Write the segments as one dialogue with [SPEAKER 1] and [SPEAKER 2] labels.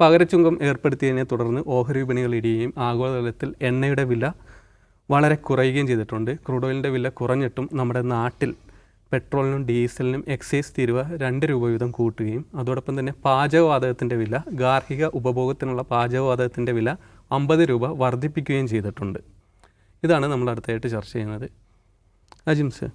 [SPEAKER 1] പകരച്ചുങ്കം ഏർപ്പെടുത്തിയതിനെ തുടർന്ന് ഓഹരി വിപണികൾ ഇടിയുകയും ആഗോളതലത്തിൽ എണ്ണയുടെ വില വളരെ കുറയുകയും ചെയ്തിട്ടുണ്ട്. ക്രൂഡ് ഓയിലിന്റെ വില കുറഞ്ഞിട്ടും നമ്മുടെ നാട്ടിൽ പെട്രോളിനും ഡീസലിനും എക്സൈസ് തീരുവ രണ്ട് രൂപ വീതം കൂട്ടുകയും അതോടൊപ്പം തന്നെ പാചകവാതകത്തിന്റെ വില ഗാർഹിക ഉപഭോഗത്തിനുള്ള പാചകവാതകത്തിന്റെ വില അമ്പത് രൂപ വർദ്ധിപ്പിക്കുകയും ചെയ്തിട്ടുണ്ട്. ഇതാണ് നമ്മൾ അടുത്തായിട്ട് ചർച്ച ചെയ്യുന്നത്. അജിംസ്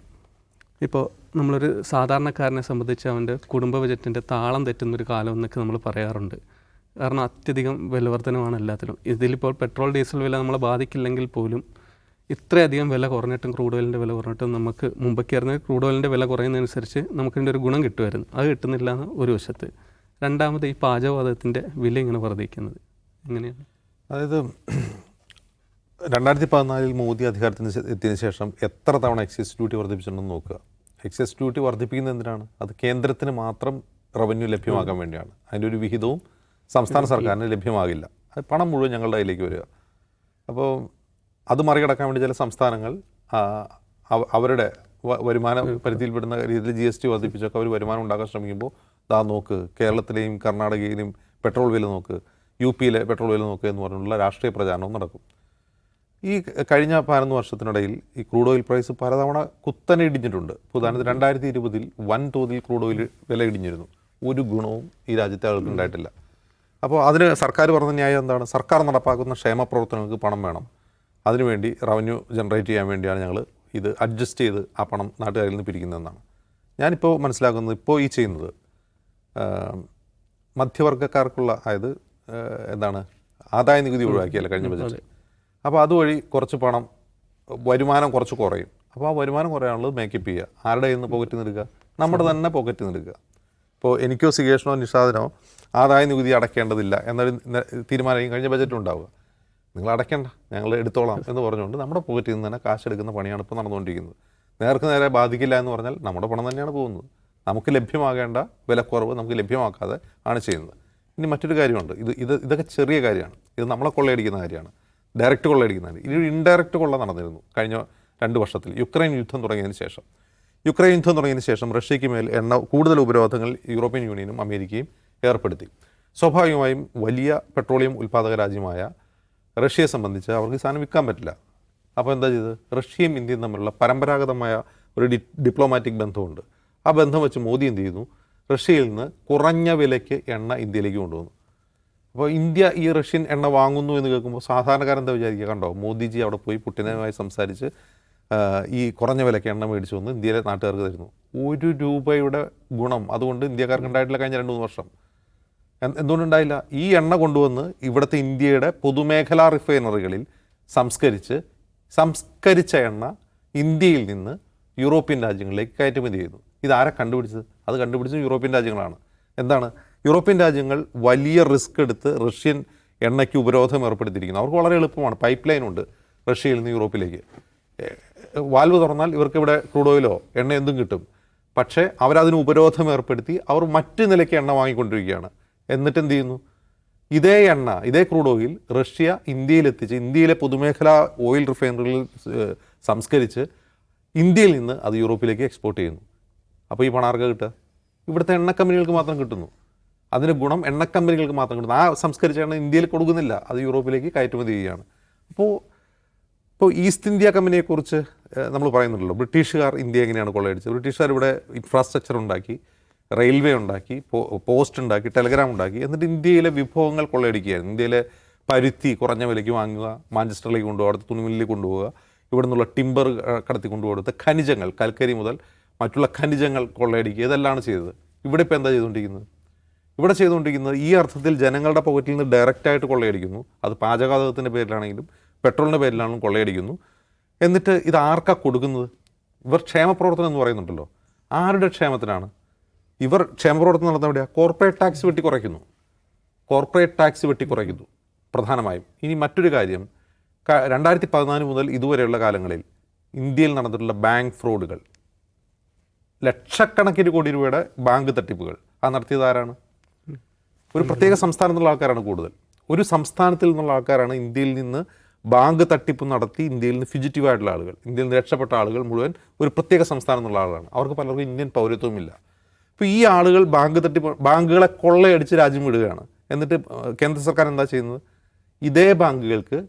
[SPEAKER 1] ഇപ്പോൾ നമ്മളൊരു സാധാരണക്കാരനെ സംബന്ധിച്ച് അവന്റെ കുടുംബ ബജറ്റിന്റെ താളം തെറ്റുന്നൊരു കാലം എന്നൊക്കെ നമ്മൾ പറയാറുണ്ട്. കാരണം അത്യധികം വിലവർധനമാണ് എല്ലാത്തിലും. ഇതിലിപ്പോൾ പെട്രോൾ ഡീസൽ വില നമ്മളെ ബാധിക്കില്ലെങ്കിൽ പോലും ഇത്രയധികം വില കുറഞ്ഞിട്ടും ക്രൂഡ് ഓയിലിന്റെ വില കുറഞ്ഞിട്ടും നമുക്ക് മുമ്പൊക്കെയായിരുന്നു ക്രൂഡ് ഓയിലിന്റെ വില കുറയുന്നതനുസരിച്ച് നമുക്കിതിന്റെ ഒരു ഗുണം കിട്ടുമായിരുന്നു. അത് കിട്ടുന്നില്ല എന്ന് ഒരു വശത്ത്. രണ്ടാമത് ഈ പാചകവാതകത്തിന്റെ വില ഇങ്ങനെ വർദ്ധിക്കുന്നത്. എങ്ങനെയാണ്?
[SPEAKER 2] അതായത് രണ്ടായിരത്തി പതിനാലിൽ മോദി അധികാരത്തിന് എത്തിയതിനു ശേഷം എത്ര തവണ എക്സൈസ് ഡ്യൂട്ടി വർദ്ധിപ്പിച്ചിട്ടുണ്ടെന്ന് നോക്കുക. എക്സൈസ് ഡ്യൂട്ടി വർദ്ധിപ്പിക്കുന്നത് എന്തിനാണ്? അത് കേന്ദ്രത്തിന് മാത്രം റവന്യൂ ലഭ്യമാക്കാൻ വേണ്ടിയാണ്. അതിന്റെ ഒരു വിഹിതവും സംസ്ഥാന സർക്കാരിന് ലഭ്യമാകില്ല. അത് പണം മുഴുവൻ ഞങ്ങളുടെ കയ്യിലേക്ക് വരിക. അപ്പോൾ അത് മറികടക്കാൻ വേണ്ടി ചില സംസ്ഥാനങ്ങൾ അവരുടെ വരുമാന പരിധിയിൽപ്പെടുന്ന രീതിയിൽ ജി എസ് ടി വർദ്ധിപ്പിച്ചൊക്കെ അവർ വരുമാനം ഉണ്ടാക്കാൻ ശ്രമിക്കുമ്പോൾ ദാ നോക്ക് കേരളത്തിലെയും കർണാടകയിലെയും പെട്രോൾ വില നോക്ക് യു പിയിലെ പെട്രോൾ വില നോക്ക് എന്ന് പറഞ്ഞുള്ള രാഷ്ട്രീയ പ്രചാരണവും നടക്കും. ഈ കഴിഞ്ഞ പതിനൊന്ന് വർഷത്തിനിടയിൽ ഈ ക്രൂഡ് ഓയിൽ പ്രൈസ് പലതവണ കുത്തനെ ഇടിഞ്ഞിട്ടുണ്ട്. ഉദാഹരണത്തിന് രണ്ടായിരത്തി ഇരുപതിൽ വൻതോതിൽ ക്രൂഡ് ഓയിൽ വില ഇടിഞ്ഞിരുന്നു. ഒരു ഗുണവും ഈ രാജ്യത്തെ ആളുകൾക്ക് ഉണ്ടായിട്ടില്ല. അപ്പോൾ അതിന് സർക്കാർ പറഞ്ഞ ന്യായം എന്താണ്? സർക്കാർ നടപ്പാക്കുന്ന ക്ഷേമ പ്രവർത്തനങ്ങൾക്ക് പണം വേണം. അതിനുവേണ്ടി റവന്യൂ ജനറേറ്റ് ചെയ്യാൻ വേണ്ടിയാണ് ഞങ്ങൾ ഇത് അഡ്ജസ്റ്റ് ചെയ്ത് ആ പണം നാട്ടുകാരിൽ നിന്ന് പിരിക്കുന്നതെന്നാണ്. ഞാനിപ്പോൾ മനസ്സിലാക്കുന്നത് ഇപ്പോൾ ഈ ചെയ്യുന്നത് മധ്യവർഗക്കാർക്കുള്ള മധ്യവർഗക്കാർക്കുള്ള അതായത് എന്താണ് ആദായ നികുതി ഒഴിവാക്കിയല്ല കഴിഞ്ഞ ബജറ്റ് അപ്പോൾ അതുവഴി കുറച്ച് പണം വരുമാനം കുറച്ച് കുറയും. അപ്പോൾ ആ വരുമാനം കുറയാനുള്ളത് മേക്കപ്പ് ചെയ്യുക. ആരുടെ കയ്യിൽ നിന്ന് പോക്കറ്റ് നിന്ന് എടുക്കുക? നമ്മുടെ തന്നെ പോക്കറ്റ് നിന്ന് എടുക്കുക. ഇപ്പോൾ എനിക്കോ സിഗേഷനോ നിഷാദിനോ ആദായ നികുതി അടയ്ക്കേണ്ടതില്ല എന്നൊരു തീരുമാനം കഴിഞ്ഞ ബജറ്റ് ഉണ്ടാവുക. നിങ്ങൾ അടയ്ക്കണ്ട ഞങ്ങൾ എടുത്തോളാം എന്ന് പറഞ്ഞുകൊണ്ട് നമ്മുടെ പോക്കറ്റിൽ നിന്ന് തന്നെ കാശ് എടുക്കുന്ന പണിയാണ് ഇപ്പോൾ നടന്നുകൊണ്ടിരിക്കുന്നത്. നേർക്ക് നേരെ ബാധിക്കില്ല എന്ന് പറഞ്ഞാൽ നമ്മുടെ പണം തന്നെയാണ് പോകുന്നത്. നമുക്ക് ലഭ്യമാകേണ്ട വിലക്കുറവ് നമുക്ക് ലഭ്യമാക്കാതെ ആണ് ചെയ്യുന്നത്. ഇനി മറ്റൊരു കാര്യമുണ്ട്. ഇത് ഇത് ഇതൊക്കെ ചെറിയ കാര്യമാണ്. ഇത് നമ്മളെ കൊള്ളയടിക്കുന്ന കാര്യമാണ്. ഡയറക്റ്റ് കൊള്ളയടിക്കുന്ന കാര്യം. ഇനി ഇൻഡയറക്റ്റ് കൊള്ള നടന്നിരുന്നു കഴിഞ്ഞ രണ്ട് വർഷത്തിൽ. യുക്രൈൻ യുദ്ധം തുടങ്ങിയതിന് ശേഷം. യുക്രൈൻ യുദ്ധം തുടങ്ങിയതിന് ശേഷം റഷ്യയ്ക്ക് മേൽ എണ്ണ കൂടുതൽ ഉപരോധങ്ങൾ യൂറോപ്യൻ യൂണിയനും അമേരിക്കയും ഏർപ്പെടുത്തി. സ്വാഭാവികമായും വലിയ പെട്രോളിയം ഉൽപ്പാദക രാജ്യമായ റഷ്യയെ സംബന്ധിച്ച് അവർക്ക് സാധനം വിൽക്കാൻ പറ്റില്ല. അപ്പോൾ എന്താ ചെയ്തത്? റഷ്യയും ഇന്ത്യയും തമ്മിലുള്ള പരമ്പരാഗതമായ ഒരു ഡി ഡിപ്ലോമാറ്റിക് ബന്ധമുണ്ട്. ആ ബന്ധം വെച്ച് മോദി എന്ത് ചെയ്യുന്നു? റഷ്യയിൽ നിന്ന് കുറഞ്ഞ വിലയ്ക്ക് എണ്ണ ഇന്ത്യയിലേക്ക് കൊണ്ടുവന്നു. അപ്പോൾ ഇന്ത്യ ഈ റഷ്യൻ എണ്ണ വാങ്ങുന്നു എന്ന് കേൾക്കുമ്പോൾ സാധാരണക്കാരൻ എന്താ വിചാരിക്കുക? കണ്ടോ മോദിജി അവിടെ പോയി പുട്ടിനുമായി സംസാരിച്ച് ഈ കുറഞ്ഞ വിലയ്ക്ക് എണ്ണ മേടിച്ചു വന്ന് ഇന്ത്യയിലെ നാട്ടുകാർക്ക് തരുന്നു. ഒരു രൂപയുടെ ഗുണം അതുകൊണ്ട് ഇന്ത്യക്കാർക്ക് ഉണ്ടായിട്ടില്ല കഴിഞ്ഞ രണ്ട് മൂന്ന് വർഷം. എന്ത് എന്തുകൊണ്ടുണ്ടായില്ല? ഈ എണ്ണ കൊണ്ടുവന്ന് ഇവിടുത്തെ ഇന്ത്യയുടെ പൊതുമേഖലാ റിഫൈനറികളിൽ സംസ്കരിച്ച് സംസ്കരിച്ച എണ്ണ ഇന്ത്യയിൽ നിന്ന് യൂറോപ്യൻ രാജ്യങ്ങളിലേക്ക് കയറ്റുമതി ചെയ്യുന്നു. ഇതാരെ കണ്ടുപിടിച്ചത്? അത് കണ്ടുപിടിച്ചത് യൂറോപ്യൻ രാജ്യങ്ങളാണ്. എന്താണ്? യൂറോപ്യൻ രാജ്യങ്ങൾ വലിയ റിസ്ക് എടുത്ത് റഷ്യൻ എണ്ണയ്ക്ക് ഉപരോധം ഏർപ്പെടുത്തിയിരിക്കുന്നു. അവർക്ക് വളരെ എളുപ്പമാണ്. പൈപ്പ് ലൈൻ ഉണ്ട് റഷ്യയിൽ നിന്ന് യൂറോപ്പിലേക്ക്. വാൽവ് തുറന്നാൽ ഇവർക്ക് ഇവിടെ ക്രൂഡ് ഓയിലോ എണ്ണ എന്തും കിട്ടും. പക്ഷേ അവരതിന് ഉപരോധം ഏർപ്പെടുത്തി അവർ മറ്റു നിലയ്ക്ക് എണ്ണ വാങ്ങിക്കൊണ്ടിരിക്കുകയാണ്. എന്നിട്ട് എന്ത് ചെയ്യുന്നു? ഇതേ എണ്ണ ഇതേ ക്രൂഡ് ഓയിൽ റഷ്യ ഇന്ത്യയിലെത്തിച്ച് ഇന്ത്യയിലെ പൊതുമേഖലാ ഓയിൽ റിഫൈനറികളിൽ സംസ്കരിച്ച് ഇന്ത്യയിൽ നിന്ന് അത് യൂറോപ്പിലേക്ക് എക്സ്പോർട്ട് ചെയ്യുന്നു. അപ്പോൾ ഈ പണാർക്ക് കിട്ടുക? ഇവിടുത്തെ എണ്ണ കമ്പനികൾക്ക് മാത്രം കിട്ടുന്നു. അതിന് ഗുണം എണ്ണ കമ്പനികൾക്ക് മാത്രം കിട്ടുന്നു. ആ സംസ്കരിച്ച എണ്ണ ഇന്ത്യയിൽ കൊടുക്കുന്നില്ല. അത് യൂറോപ്പിലേക്ക് കയറ്റുമതി ചെയ്യുകയാണ്. അപ്പോൾ ഇപ്പോൾ ഈസ്റ്റ് ഇന്ത്യ കമ്പനിയെക്കുറിച്ച് നമ്മൾ പറയുന്നുണ്ടല്ലോ. ബ്രിട്ടീഷുകാർ ഇന്ത്യ എങ്ങനെയാണ് കൊള്ളയടിച്ചത്? ബ്രിട്ടീഷുകാർ ഇവിടെ ഇൻഫ്രാസ്ട്രക്ചർ ഉണ്ടാക്കി റെയിൽവേ ഉണ്ടാക്കി പോസ്റ്റ് ഉണ്ടാക്കി ടെലഗ്രാം ഉണ്ടാക്കി എന്നിട്ട് ഇന്ത്യയിലെ വിഭവങ്ങൾ കൊള്ളയടിക്കുകയായിരുന്നു. ഇന്ത്യയിലെ പരുത്തി കുറഞ്ഞ വിലയ്ക്ക് വാങ്ങുക മാഞ്ചസ്റ്ററിലേക്ക് കൊണ്ടുപോകുക അടുത്ത തുണിമില്ലിലേക്ക് കൊണ്ടുപോവുക ഇവിടെ നിന്നുള്ള ടിമ്പർ കടത്തി കൊണ്ടുപോകുന്ന ഖനിജങ്ങൾ കൽക്കരി മുതൽ മറ്റുള്ള ഖനിജങ്ങൾ കൊള്ളയടിക്കുക ഇതെല്ലാം ചെയ്തത്. ഇവിടെ ഇപ്പോൾ എന്താ ചെയ്തുകൊണ്ടിരിക്കുന്നത്? ഇവിടെ ചെയ്തുകൊണ്ടിരിക്കുന്നത് ഈ അർത്ഥത്തിൽ ജനങ്ങളുടെ പോക്കറ്റിൽ നിന്ന് ഡയറക്റ്റായിട്ട് കൊള്ളയടിക്കുന്നു. അത് പാചകാതകത്തിന്റെ പേരിലാണെങ്കിലും പെട്രോളിന്റെ പേരിലാണെങ്കിലും കൊള്ളയടിക്കുന്നു. എന്നിട്ട് ഇത് ആർക്കാ കൊടുക്കുന്നത്? ഇവർ ക്ഷേമപ്രവർത്തനം എന്ന് പറയുന്നുണ്ടല്ലോ. ആരുടെ ക്ഷേമത്തിനാണ്? ഇവർ ക്ഷേമപ്രവർത്തനം നടത്തുന്ന എവിടെയാണ് കോർപ്പറേറ്റ് ടാക്സ് വെട്ടി കുറയ്ക്കുന്നു. കോർപ്പറേറ്റ് ടാക്സ് വെട്ടി കുറയ്ക്കുന്നു പ്രധാനമായും. ഇനി മറ്റൊരു കാര്യം രണ്ടായിരത്തി പതിനാല് മുതൽ ഇതുവരെയുള്ള കാലങ്ങളിൽ ഇന്ത്യയിൽ നടന്നിട്ടുള്ള ബാങ്ക് ഫ്രോഡുകൾ ലക്ഷക്കണക്കിന് കോടി രൂപയുടെ ബാങ്ക് തട്ടിപ്പുകൾ. ആ നടത്തിയത് ആരാണ്? ഒരു പ്രത്യേക സംസ്ഥാനത്തുള്ള ആൾക്കാരാണ് കൂടുതൽ. ഒരു സംസ്ഥാനത്തിൽ നിന്നുള്ള ആൾക്കാരാണ് ഇന്ത്യയിൽ നിന്ന് ബാങ്ക് തട്ടിപ്പ് നടത്തി ഇന്ത്യയിൽ നിന്ന് ഫിജിറ്റീവ് ആയിട്ടുള്ള ആളുകൾ ഇന്ത്യയിൽ നിന്ന് രക്ഷപ്പെട്ട ആളുകൾ മുഴുവൻ ഒരു പ്രത്യേക സംസ്ഥാനം എന്നുള്ള ആളാണ്. അവർക്ക് പലർക്കും ഇന്ത്യൻ പൗരത്വമില്ല. അപ്പോൾ ഈ ആളുകൾ ബാങ്ക് തട്ടിപ്പ് ബാങ്കുകളെ കൊള്ളയടിച്ച് രാജ്യം വിടുകയാണ്. എന്നിട്ട് കേന്ദ്ര സർക്കാർ എന്താ ചെയ്യുന്നത്? ഇതേ ബാങ്കുകൾക്ക്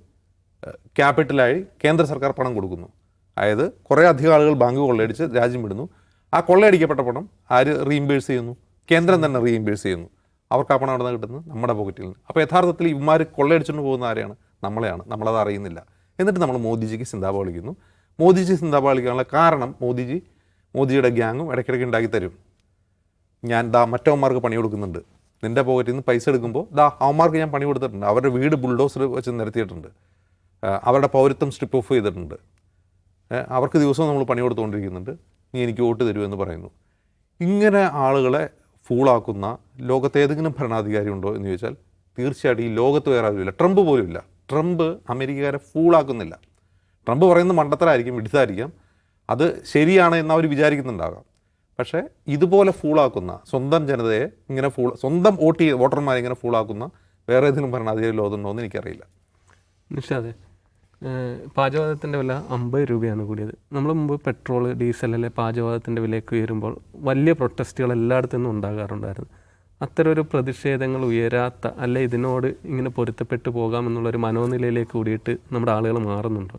[SPEAKER 2] ക്യാപിറ്റലായി കേന്ദ്ര സർക്കാർ പണം കൊടുക്കുന്നു. അതായത് കുറേ അധികം ആളുകൾ ബാങ്ക് കൊള്ളയടിച്ച് രാജ്യം വിടുന്നു. ആ കൊള്ളയടിക്കപ്പെട്ട പണം ആര് റീഇംബേഴ്സ് ചെയ്യുന്നു? കേന്ദ്രം തന്നെ റീഇംബേഴ്സ് ചെയ്യുന്നു. അവർക്ക് ആ പണം അവിടെ നിന്ന് കിട്ടുന്നത്? നമ്മുടെ പോക്കറ്റിൽ നിന്ന്. അപ്പോൾ യഥാർത്ഥത്തിൽ ഇവന്മാർ കൊള്ളയടിച്ചുകൊണ്ട് പോകുന്ന ആരെയാണ്? നമ്മളെയാണ്. നമ്മളത് അറിയുന്നില്ല. എന്നിട്ട് നമ്മൾ മോദിജിക്ക് ചിന്താപാളിക്കുന്നു മോദിജി ചിന്താപാളിക്കാനുള്ള കാരണം മോദിജി മോദിജിയുടെ ഗ്യാങ്ങും ഇടയ്ക്കിടയ്ക്ക് ഉണ്ടാക്കി തരും. ഞാൻ ദാ മറ്റവന്മാർക്ക് പണി കൊടുക്കുന്നുണ്ട്. നിന്റെ പോക്കറ്റിൽ നിന്ന് പൈസ എടുക്കുമ്പോൾ ദാ അവന്മാർക്ക് ഞാൻ പണി കൊടുത്തിട്ടുണ്ട്. അവരുടെ വീട് ബുൾഡോസർ വെച്ച് നിരത്തിയിട്ടുണ്ട് അവരുടെ പൗരത്വം സ്ട്രിപ്പ് ഓഫ് ചെയ്തിട്ടുണ്ട്. അവർക്ക് ദിവസവും നമ്മൾ പണി കൊടുത്തുകൊണ്ടിരിക്കുന്നുണ്ട്. നീ എനിക്ക് വോട്ട് തരുമെന്ന് പറയുന്നു. ഇങ്ങനെ ആളുകളെ ഫൂളാക്കുന്ന ലോകത്ത് ഏതെങ്കിലും ഭരണാധികാരി ഉണ്ടോ എന്ന് ചോദിച്ചാൽ തീർച്ചയായിട്ടും ഈ ലോകത്ത് വേറെ ആരുമില്ല. ട്രംപ് പോലും ഇല്ല. ട്രംപ് അമേരിക്കക്കാരെ ഫൂളാക്കുന്നില്ല ട്രംപ് പറയുന്നത് മണ്ടത്തരായിരിക്കും വിഡിതായിരിക്കാം അത് ശരിയാണ് എന്ന് അവർ വിചാരിക്കുന്നുണ്ടാകാം. പക്ഷേ ഇതുപോലെ ഫൂളാക്കുന്ന സ്വന്തം ജനതയെ ഇങ്ങനെ ഫൂൾ സ്വന്തം വോട്ട് ചെയ്ത് വോട്ടർമാരെ ഇങ്ങനെ ഫൂളാക്കുന്ന വേറെ ഏതെങ്കിലും ഭരണാധികാരി ലോകത്തുണ്ടോ എന്ന് എനിക്കറിയില്ല.
[SPEAKER 1] നിഷാദെ പാചകവാതത്തിന്റെ വില അമ്പത് രൂപയാണ് കൂടിയത്. നമ്മൾ മുമ്പ് പെട്രോൾ ഡീസൽ അല്ലെ പാചകവാതത്തിന്റെ വിലയൊക്കെ ഉയരുമ്പോൾ വലിയ പ്രൊട്ടസ്റ്റുകൾ എല്ലായിടത്തു നിന്നും ഉണ്ടാകാറുണ്ടായിരുന്നു. അത്തരം ഒരു പ്രതിഷേധങ്ങൾ ഉയരാത്ത അല്ല ഇതിനോട് ഇങ്ങനെ പൊരുത്തപ്പെട്ടു പോകാമെന്നുള്ളൊരു മനോനിലയിലേക്ക് കൂടിയിട്ട് നമ്മുടെ ആളുകൾ മാറുന്നുണ്ടോ?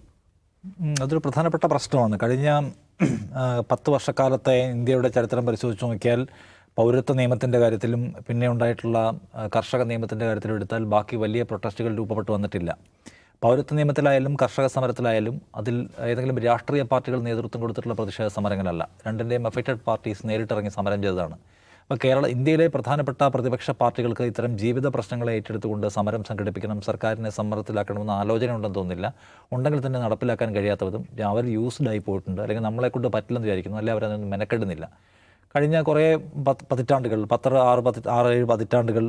[SPEAKER 3] അതൊരു പ്രധാനപ്പെട്ട പ്രശ്നമാണ്. കഴിഞ്ഞ പത്ത് വർഷക്കാലത്തെ ഇന്ത്യയുടെ ചരിത്രം പരിശോധിച്ച് നോക്കിയാൽ പൗരത്വ നിയമത്തിന്റെ കാര്യത്തിലും പിന്നെ ഉണ്ടായിട്ടുള്ള കർഷക നിയമത്തിന്റെ കാര്യത്തിലും എടുത്താൽ ബാക്കി വലിയ പ്രൊട്ടസ്റ്റുകൾ രൂപപ്പെട്ടു വന്നിട്ടില്ല. പൗരത്വ നിയമത്തിലായാലും കർഷക സമരത്തിലായാലും അതിൽ ഏതെങ്കിലും രാഷ്ട്രീയ പാർട്ടികൾ നേതൃത്വം കൊടുത്തിട്ടുള്ള പ്രതിഷേധ സമരങ്ങളല്ല. രണ്ടിന്റെയും അഫക്റ്റഡ് പാർട്ടീസ് നേരിട്ടിറങ്ങി സമരം ചെയ്തതാണ്. അപ്പോൾ കേരള ഇന്ത്യയിലെ പ്രധാനപ്പെട്ട പ്രതിപക്ഷ പാർട്ടികൾക്ക് ഇത്തരം ജീവിത പ്രശ്നങ്ങളെ ഏറ്റെടുത്തുകൊണ്ട് സമരം സംഘടിപ്പിക്കണം സർക്കാരിനെ സമ്മർദ്ദത്തിലാക്കണമെന്ന ആലോചന ഉണ്ടെന്ന് തോന്നുന്നില്ല. ഉണ്ടെങ്കിൽ തന്നെ നടപ്പിലാക്കാൻ കഴിയാത്ത വിധം അവർ യൂസ്ഡ് ആയി പോയിട്ടുണ്ട്. അല്ലെങ്കിൽ നമ്മളെക്കൊണ്ട് പറ്റില്ലെന്ന് വിചാരിക്കുന്നു. അല്ലെങ്കിൽ അവരതൊന്നും മെനക്കെടുന്നില്ല. കഴിഞ്ഞ കുറേ പത്ത് പതിറ്റാണ്ടുകൾ പത്തര ആറ് പതി ആറ് ഏഴ് പതിറ്റാണ്ടുകൾ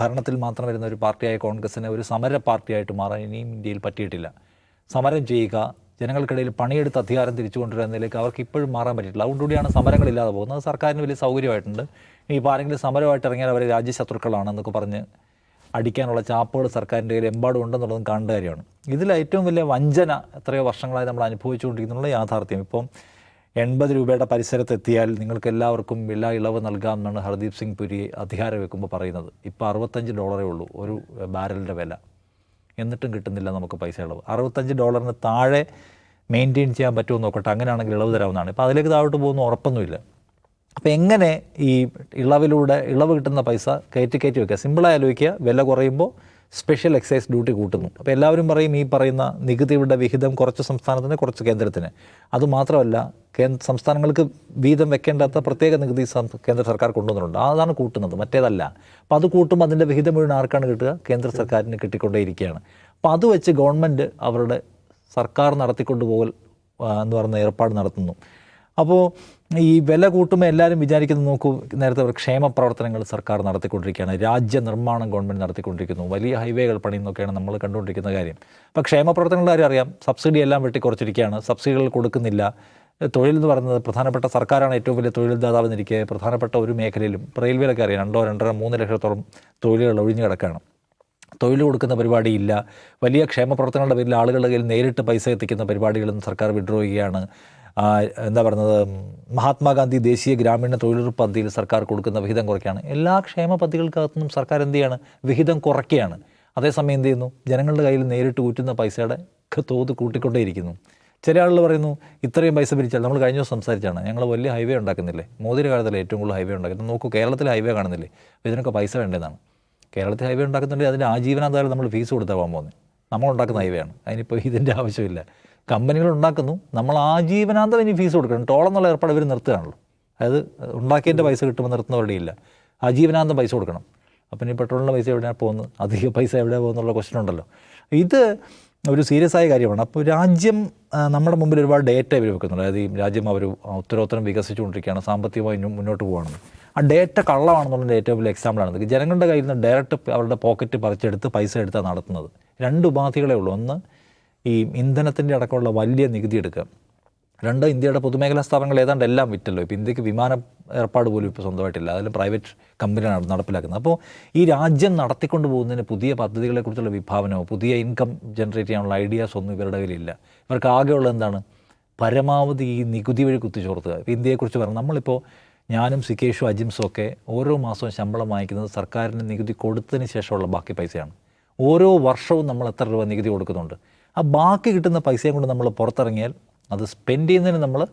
[SPEAKER 3] ഭരണത്തിൽ മാത്രം വരുന്ന ഒരു പാർട്ടിയായ കോൺഗ്രസിനെ ഒരു സമര പാർട്ടിയായിട്ട് മാറാൻ ഇനിയും ഇന്ത്യയിൽ പറ്റിയിട്ടില്ല. സമരം ചെയ്യുക ജനങ്ങൾക്കിടയിൽ പണിയെടുത്ത് അധികാരം തിരിച്ചു കൊണ്ടുവരുന്നതിലേക്ക് അവർക്ക് ഇപ്പോഴും മാറാൻ പറ്റിയിട്ടില്ല. അതുകൊണ്ടുകൂടിയാണ് സമരങ്ങളില്ലാതെ പോകുന്നത്. സർക്കാരിന് വലിയ സൗകര്യമായിട്ടുണ്ട്. ഇപ്പോൾ ആരെങ്കിലും സമരമായിട്ട് ഇറങ്ങിയാൽ അവർ രാജ്യശത്രുക്കളാണെന്നൊക്കെ പറഞ്ഞ് അടിക്കാനുള്ള ചാപ്പുകൾ സർക്കാരിന്റെ കയ്യിൽ എമ്പാടും ഉണ്ടെന്നുള്ളതും കാണേണ്ട കാര്യമാണ്. ഇതിൽ ഏറ്റവും വലിയ വഞ്ചന എത്രയോ വർഷങ്ങളായി നമ്മൾ അനുഭവിച്ചുകൊണ്ടിരിക്കുന്നുള്ള യാഥാർത്ഥ്യം. ഇപ്പം എൺപത് രൂപയുടെ പരിസരത്തെത്തിയാൽ നിങ്ങൾക്ക് എല്ലാവർക്കും വില ഇളവ് നൽകാം എന്നാണ് ഹർദീപ് സിംഗ് പുരി അധികാരം വെക്കുമ്പോൾ പറയുന്നത്. ഇപ്പോൾ അറുപത്തഞ്ച് ഡോളറേ ഉള്ളൂ ഒരു ബാരലിന്റെ വില. എന്നിട്ടും കിട്ടുന്നില്ല നമുക്ക് പൈസ ഇളവ്. അറുപത്തഞ്ച് ഡോളറിന് താഴെ മെയിന്റെയിൻ ചെയ്യാൻ പറ്റുമോ നോക്കട്ടെ. അങ്ങനെയാണെങ്കിൽ ഇളവ് തരാവുന്നതാണ്. ഇപ്പോൾ അതിലേക്ക് താഴോട്ട് പോകുന്ന ഉറപ്പൊന്നുമില്ല. അപ്പോൾ എങ്ങനെ ഈ ഇളവിലൂടെ ഇളവ് കിട്ടുന്ന പൈസ കയറ്റി കയറ്റി വെക്കുക? സിമ്പിളായി ആലോചിക്കുക. വില കുറയുമ്പോൾ സ്പെഷ്യൽ എക്സൈസ് ഡ്യൂട്ടി കൂട്ടുന്നു. അപ്പോൾ എല്ലാവരും പറയും ഈ പറയുന്ന നികുതിയുടെ വിഹിതം കുറച്ച് സംസ്ഥാനത്തിന് കുറച്ച് കേന്ദ്രത്തിന്. അതുമാത്രമല്ല കേന്ദ്ര സംസ്ഥാനങ്ങൾക്ക് വീതം വെക്കേണ്ടാത്ത പ്രത്യേക നികുതി കേന്ദ്ര സർക്കാർ കൊണ്ടുവന്നിട്ടുണ്ട്. അതാണ് കൂട്ടുന്നത് മറ്റേതല്ല. അപ്പോൾ അത് കൂട്ടുമ്പോൾ അതിന്റെ വിഹിതം മുഴുവൻ ആർക്കാണ് കിട്ടുക? കേന്ദ്ര സർക്കാരിന് കിട്ടിക്കൊണ്ടേയിരിക്കുകയാണ്. അപ്പോൾ അത് വെച്ച് ഗവൺമെന്റ് അവരുടെ സർക്കാർ നടത്തിക്കൊണ്ടുപോകൽ എന്ന് പറയുന്ന ഏർപ്പാട് നടത്തുന്നു. അപ്പോൾ ഈ വില കൂട്ടുമ്പോൾ എല്ലാവരും വിചാരിക്കുന്നത് നോക്കൂ നേരത്തെ ക്ഷേമ പ്രവർത്തനങ്ങൾ സർക്കാർ നടത്തിക്കൊണ്ടിരിക്കുകയാണ് രാജ്യ നിർമ്മാണം ഗവൺമെന്റ് നടത്തിക്കൊണ്ടിരിക്കുന്നു വലിയ ഹൈവേകൾ പണിയുന്നൊക്കെയാണ് നമ്മൾ കണ്ടുകൊണ്ടിരിക്കുന്ന കാര്യം. അപ്പോൾ ക്ഷേമ പ്രവർത്തനങ്ങളുടെ കാര്യം അറിയാം സബ്സിഡി എല്ലാം വെട്ടിക്കുറച്ചിരിക്കുകയാണ് സബ്സിഡികൾ കൊടുക്കുന്നില്ല. തൊഴിൽ എന്ന് പറയുന്നത് പ്രധാനപ്പെട്ട സർക്കാരാണ് ഏറ്റവും വലിയ തൊഴിൽ എന്നിരിക്കുക പ്രധാനപ്പെട്ട ഒരു മേഖലയിലും റെയിൽവേയിലൊക്കെ അറിയാം രണ്ടോ രണ്ടര മൂന്ന് ലക്ഷത്തോളം തൊഴിലുകൾ ഒഴിഞ്ഞു കിടക്കുകയാണ്. തൊഴിൽ കൊടുക്കുന്ന പരിപാടിയില്ല വലിയ ക്ഷേമ പ്രവർത്തനങ്ങളുടെ പേരിൽ ആളുകളുടെ കയ്യിൽ നേരിട്ട് പൈസ എത്തിക്കുന്ന പരിപാടികളും സർക്കാർ വിഡ്രോ ചെയ്യുകയാണ്. എന്താ പറയുന്നത് മഹാത്മാഗാന്ധി ദേശീയ ഗ്രാമീണ തൊഴിലുറപ്പ് പദ്ധതിയിൽ സർക്കാർ കൊടുക്കുന്ന വിഹിതം കുറയ്ക്കുകയാണ്. എല്ലാ ക്ഷേമ പദ്ധതികൾക്കകത്തുനിന്നും സർക്കാർ എന്ത് ചെയ്യാണ്? വിഹിതം കുറയ്ക്കുകയാണ്. അതേസമയം എന്ത് ചെയ്യുന്നു? ജനങ്ങളുടെ കയ്യിൽ നേരിട്ട് ഊറ്റുന്ന പൈസയുടെ തോത് കൂട്ടിക്കൊണ്ടേയിരിക്കുന്നു. ചില ആളുകൾ പറയുന്നു ഇത്രയും പൈസ പിരിച്ചാൽ നമ്മൾ കഴിഞ്ഞ ദിവസം സംസാരിച്ചാണ്. ഞങ്ങൾ വലിയ ഹൈവേ ഉണ്ടാക്കുന്നില്ലേ? മോദിയുടെ കാലത്തല്ലേ ഏറ്റവും കൂടുതൽ ഹൈവേ ഉണ്ടാക്കുന്നത് നോക്കൂ കേരളത്തിൽ ഹൈവേ കാണുന്നില്ലേ? അപ്പോൾ ഇതിനൊക്കെ പൈസ വേണ്ടതാണ് കേരളത്തിൽ ഹൈവേ ഉണ്ടാക്കുന്നുണ്ടെങ്കിൽ അതിന്റെ ആജീവനാന്തായാലും നമ്മൾ ഫീസ് കൊടുത്താൽ പോകാൻ പോകുന്നത്. നമ്മൾ ഉണ്ടാക്കുന്ന ഹൈവേ ആണ്. അതിനിപ്പോൾ ഇതിന്റെ ആവശ്യമില്ല. കമ്പനികൾ ഉണ്ടാക്കുന്നു. നമ്മൾ ആജീവനാന്തം ഇനി ഫീസ് കൊടുക്കണം. ടോൾ എന്നുള്ള ഏർപ്പാട് ഇവർ നിർത്തുകയാണല്ലോ. അതായത് ഉണ്ടാക്കിയതിന്റെ പൈസ കിട്ടുമ്പോൾ നിർത്തുന്നവരുടെ ഇല്ല. ആജീവനാന്തം പൈസ കൊടുക്കണം. അപ്പം ഇനി പെട്രോളിന്റെ പൈസ എവിടെയാണ് പോകുന്നത്? അധിക പൈസ എവിടെയാണ് പോകുന്നുള്ള ക്വസ്റ്റൻ ഉണ്ടല്ലോ. ഇത് ഒരു സീരിയസ് ആയ കാര്യമാണ്. അപ്പോൾ രാജ്യം നമ്മുടെ മുമ്പിൽ ഒരുപാട് ഡേറ്റ ഇവർ വെക്കുന്നുണ്ട്. അതായത് ഈ രാജ്യം അവർ ഉത്തരോത്തരം വികസിച്ചുകൊണ്ടിരിക്കുകയാണ്. സാമ്പത്തികമായി മുന്നോട്ട് പോകുകയാണ് ആ ഡേറ്റ കള്ളമാണെന്നുള്ളതിന്റെ ഏറ്റവും വലിയ എക്സാമ്പിളാണ് ജനങ്ങളുടെ കയ്യിൽ നിന്ന് ഡയറക്റ്റ് അവരുടെ പോക്കറ്റ് പറിച്ചെടുത്ത് പൈസ എടുത്താണ് നടത്തുന്നത്. രണ്ട് ഉപാധികളേ ഉള്ളൂ. ഒന്ന് ഈ ഇന്ധനത്തിന്റെ അടക്കമുള്ള വലിയ നികുതി എടുക്കുക. രണ്ട് ഇന്ത്യയുടെ പൊതുമേഖലാ സ്ഥാപനങ്ങൾ ഏതാണ്ട് എല്ലാം വിറ്റല്ലോ. ഇപ്പോൾ ഇന്ത്യയ്ക്ക് വിമാന ഏർപ്പാട് പോലും ഇപ്പോൾ സ്വന്തമായിട്ടില്ല. അതിൽ പ്രൈവറ്റ് കമ്പനിയാണ് നടപ്പിലാക്കുന്നത്. അപ്പോൾ ഈ രാജ്യം നടത്തിക്കൊണ്ട് പോകുന്നതിന് പുതിയ പദ്ധതികളെക്കുറിച്ചുള്ള വിഭാവനമോ പുതിയ ഇൻകം ജനറേറ്റ് ചെയ്യാനുള്ള ഐഡിയാസ് ഒന്നും ഇവരുടെ കയ്യിലില്ല. ഇവർക്ക് ആകെയുള്ള എന്താണ്? പരമാവധി ഈ നികുതി വഴി കുത്തിച്ചോർത്തുക. ഇപ്പോൾ ഇന്ത്യയെക്കുറിച്ച് പറഞ്ഞു നമ്മളിപ്പോൾ ഞാനും സിക്കേഷും അജിംസും ഒക്കെ ഓരോ മാസവും ശമ്പളം വാങ്ങിക്കുന്നത് സർക്കാരിന് നികുതി കൊടുത്തതിന് ശേഷമുള്ള ബാക്കി പൈസയാണ്. ഓരോ വർഷവും നമ്മൾ എത്ര രൂപ നികുതി കൊടുക്കുന്നുണ്ട്? ആ ബാക്കി കിട്ടുന്ന പൈസയും കൊണ്ട് നമ്മൾ പുറത്തിറങ്ങിയാൽ അത് സ്പെൻഡ് ചെയ്യുന്നതിന് നമ്മൾ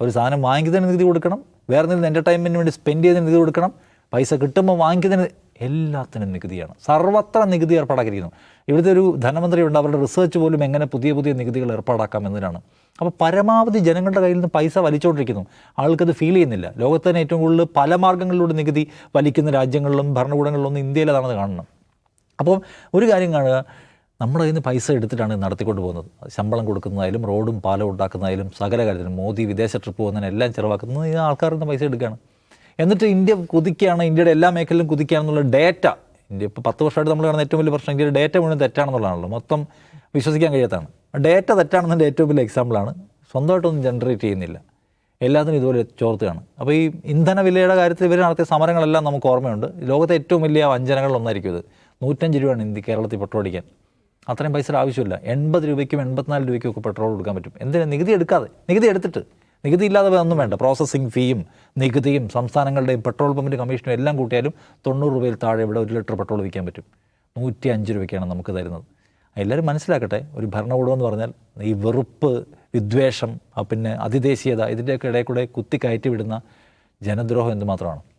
[SPEAKER 3] ഒരു സാധനം വാങ്ങിക്കുന്നതിന് നികുതി കൊടുക്കണം. വേറെ എന്തെങ്കിലും എന്റർടൈൻമെന്റിന് വേണ്ടി സ്പെൻഡ് ചെയ്യുന്നതിന് നികുതി കൊടുക്കണം. പൈസ കിട്ടുമ്പോൾ വാങ്ങിക്കുന്നതിന് എല്ലാത്തിനും നികുതിയാണ്. സർവത്ര നികുതി ഏർപ്പാടാക്കിയിരിക്കുന്നു. ഇവിടുത്തെ ഒരു ധനമന്ത്രി ഉണ്ട് അവരുടെ റിസർച്ച് പോലും എങ്ങനെ പുതിയ പുതിയ നികുതികൾ ഏർപ്പാടാക്കാം എന്നതിനാണ്. അപ്പോൾ പരമാവധി ജനങ്ങളുടെ കയ്യിൽ നിന്ന് പൈസ വലിച്ചുകൊണ്ടിരിക്കുന്നു ആൾക്കത് ഫീൽ ചെയ്യുന്നില്ല. ലോകത്ത് തന്നെ ഏറ്റവും കൂടുതൽ പല മാർഗങ്ങളിലൂടെ നികുതി വലിക്കുന്ന രാജ്യങ്ങളിലും ഭരണകൂടങ്ങളിലൊന്നും ഇന്ത്യയിലതാണെന്ന് കാണണം അപ്പോൾ ഒരു കാര്യം കാണുക. നമ്മുടെ കയ്യിൽ നിന്ന് പൈസ എടുത്തിട്ടാണ് നടത്തിക്കൊണ്ട് പോകുന്നത്. ശമ്പളം കൊടുക്കുന്നതായാലും റോഡും പാലം ഉണ്ടാക്കുന്നതായാലും സകല കാര്യത്തിലും മോദി വിദേശ ട്രിപ്പ് പോകുന്നതിന് എല്ലാം ചിലവാക്കുന്നത് ഈ ആൾക്കാരിൽ നിന്ന് പൈസ എടുക്കുകയാണ് എന്നിട്ട് ഇന്ത്യ കുതിക്കുകയാണ് ഇന്ത്യയുടെ എല്ലാ മേഖലയിലും കുതിക്കുകയാണെന്നുള്ള ഡേറ്റ ഇന്ത്യ ഇപ്പോൾ പത്ത് വർഷമായിട്ട് നമ്മൾ കാണുന്ന ഏറ്റവും വലിയ പ്രശ്നം ഇന്ത്യയുടെ ഡേറ്റ മുഴുവൻ തെറ്റാണെന്നുള്ളതാണല്ലോ. മൊത്തം വിശ്വസിക്കാൻ കഴിയാത്തതാണ്. ഡേറ്റ തെറ്റാണെന്നതിന്റെ ഏറ്റവും വലിയ എക്സാമ്പിളാണ് സ്വന്തമായിട്ടൊന്നും ജനറേറ്റ് ചെയ്യുന്നില്ല. എല്ലാത്തിനും ഇതുപോലെ ചോർത്തുകയാണ്. അപ്പോൾ ഈ ഇന്ധന വിലയുടെ കാര്യത്തിൽ ഇവർ നടത്തിയ സമരങ്ങളെല്ലാം നമുക്ക് ഓർമ്മയുണ്ട്. ലോകത്തെ ഏറ്റവും വലിയ വഞ്ചനകളിലൊന്നായിരിക്കും ഇത്. നൂറ്റഞ്ച് രൂപയാണ് ഇന്ത്യ കേരളത്തിൽ പെട്രോൾ അടിക്കാൻ. അത്രയും പൈസയുടെ ആവശ്യമില്ല. എൺപത് രൂപയ്ക്കും എൺപത്തിനാല് രൂപയ്ക്കും ഒക്കെ പെട്രോൾ കൊടുക്കാൻ പറ്റും. എന്തിനാ? നികുതി എടുക്കാതെ. നികുതി എടുത്തിട്ട്. നികുതി ഇല്ലാതെ ഒന്നും വേണ്ട. പ്രോസസ്സിംഗ് ഫീയും നികുതിയും സംസ്ഥാനങ്ങളുടെയും പെട്രോൾ പമ്പിന്റെ കമ്മീഷനും എല്ലാം കൂട്ടിയാലും തൊണ്ണൂറ് രൂപയിൽ താഴെ ഇവിടെ ഒരു ലിറ്റർ പെട്രോൾ വിൽക്കാൻ പറ്റും. നൂറ്റി അഞ്ച് രൂപയ്ക്കാണ് നമുക്ക് തരുന്നത്. എല്ലാവരും മനസ്സിലാക്കട്ടെ ഒരു ഭരണകൂടം എന്ന് പറഞ്ഞാൽ ഈ വെറുപ്പ് വിദ്വേഷം പിന്നെ അതിദേശീയത ഇതിന്റെയൊക്കെ ഇടയിൽ കൂടെ കുത്തി കയറ്റി വിടുന്ന ജനദ്രോഹം എന്തുമാത്രമാണ്?